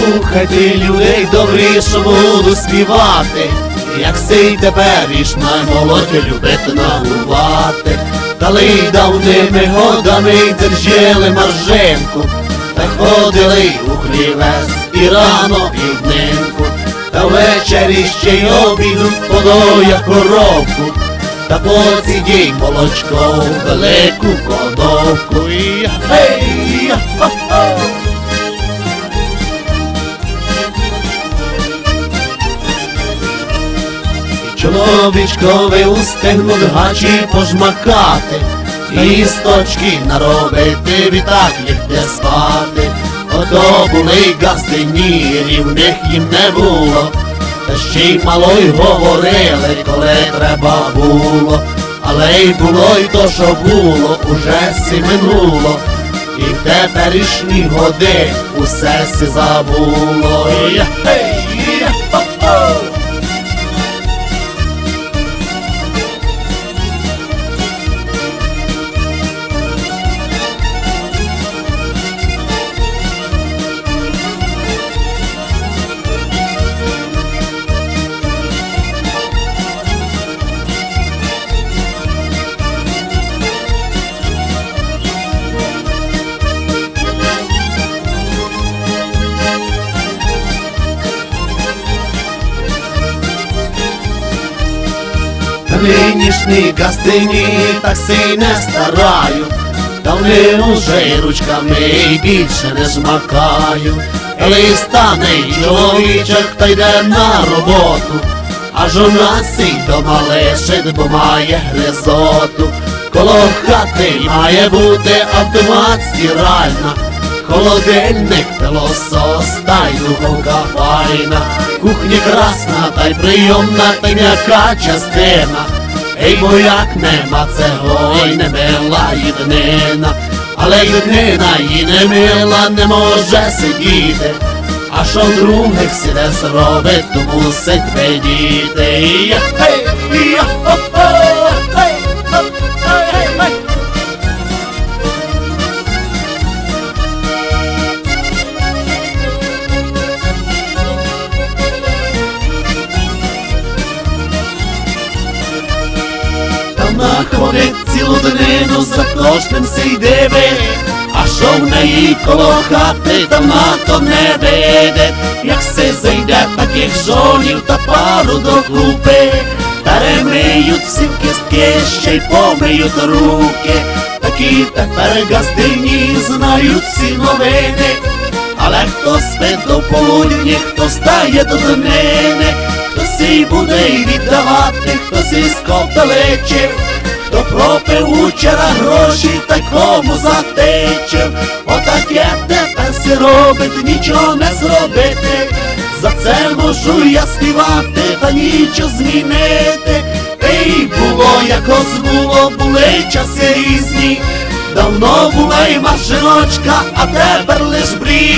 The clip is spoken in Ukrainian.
Слухайте людей добрі, що буду співати, як сей теперішня молодь любить нагувати. Дали давними годами держали маржинку, та ходили у хлівес і рано і днинку, та ввечері ще й обіду подоя коровку, та поцідій молочко велику кладовку. І Чоловічкові устигнуть гачі пожмакати, і сточки наробити, відтак лягти спати. Ото були гастині, рівних їм не було, та ще й мало й говорили, коли треба було. Але й було й то, що було, уже сі минуло. І в теперішні годи усе сі забуло. Я, Нинішні гастині так си не стараю, та вони уже й ручками й більше не змакаю. Коли стане й чоловічок та йде на роботу, а жона сій дома лишить, бо має гризоту. Коло хати має бути автомат стиральна, холодильник, пилосос, та й духовка файна, кухня красна, та й прийомна, та й м'яка частина. Ей, бо як нема цього, й не мила єднина, але єднина і не мила не може сидіти. А що других сіде зробить, то мусить видіти. Вона ходить цілу днину за кожним диви, а що в неї коло хати, та вона то не видить, як си зайде таких жонів та пару докупи, перемиють всі в кістки, ще й помиють руки, такі тепер газдині знають всі новини. Але хто спить до полудні, хто стає до днини, сій буде й віддавати, хто зі скопталичив, хто пропив учора гроші, та кому затичив. Отаке тепер си робить, нічого не зробити. За це можу я співати, та нічого змінити. Ей, було якось було, були часи різні. Давно була й машиночка, а тепер лиш брехні.